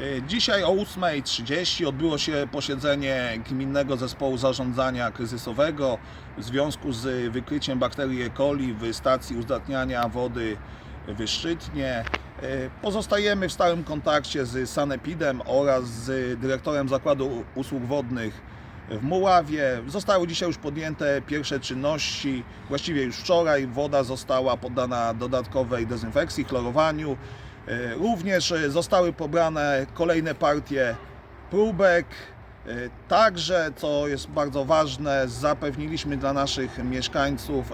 Y, Dzisiaj o 8.30 odbyło się posiedzenie Gminnego Zespołu Zarządzania Kryzysowego w związku z wykryciem bakterii E. coli w stacji uzdatniania wody w Szczytnie. Y, Pozostajemy w stałym kontakcie z Sanepidem oraz z dyrektorem Zakładu Usług Wodnych w Muławie. Zostały dzisiaj już podjęte pierwsze czynności. Właściwie już wczoraj woda została poddana dodatkowej dezynfekcji, chlorowaniu. E, Również e, zostały pobrane kolejne partie próbek. E, Także, co jest bardzo ważne, zapewniliśmy dla naszych mieszkańców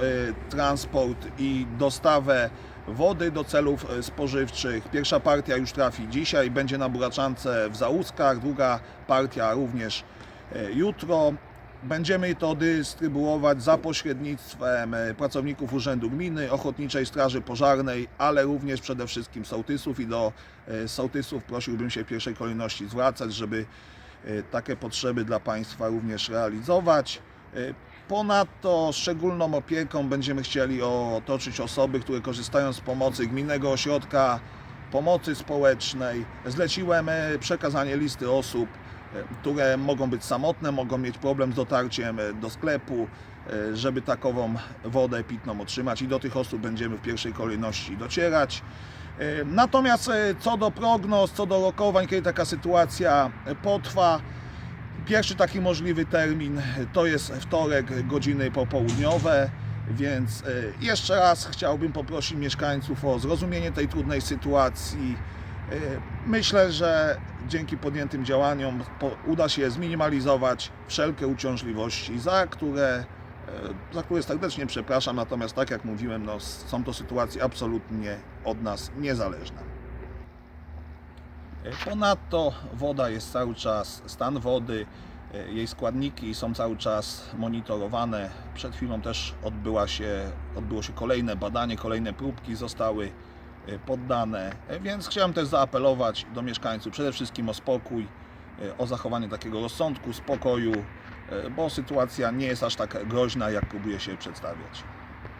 transport i dostawę wody do celów spożywczych. Pierwsza partia już trafi dzisiaj, będzie na Buraczance w Załuskach, druga partia również jutro. Będziemy to dystrybuować za pośrednictwem e, pracowników Urzędu Gminy, Ochotniczej Straży Pożarnej, ale również przede wszystkim sołtysów i do e, sołtysów prosiłbym się w pierwszej kolejności zwracać, żeby e, takie potrzeby dla Państwa również realizować. Ponadto szczególną opieką będziemy chcieli otoczyć osoby, które korzystają z pomocy Gminnego Ośrodka Pomocy Społecznej. Zleciłem przekazanie listy osób, które mogą być samotne, mogą mieć problem z dotarciem e, do sklepu, e, żeby takową wodę pitną otrzymać i do tych osób będziemy w pierwszej kolejności docierać. E, Natomiast e, co do prognoz, co do rokowań, kiedy taka sytuacja e, potrwa, Pierwszy taki możliwy termin to jest wtorek, godziny popołudniowe, więc e, jeszcze raz chciałbym poprosić mieszkańców o zrozumienie tej trudnej sytuacji. E, Myślę, że dzięki podjętym działaniom uda się zminimalizować wszelkie uciążliwości, za które, e, za które serdecznie przepraszam, natomiast tak jak mówiłem, no, są to sytuacje absolutnie od nas niezależne. Ponadto woda jest cały czas, stan wody, e, jej składniki są cały czas monitorowane. Przed chwilą też odbyła się, odbyło się kolejne badanie, kolejne próbki zostały e, poddane, E, więc chciałem też zaapelować do mieszkańców przede wszystkim o spokój, e, o zachowanie takiego rozsądku, spokoju, e, bo sytuacja nie jest aż tak groźna, jak próbuje się przedstawiać.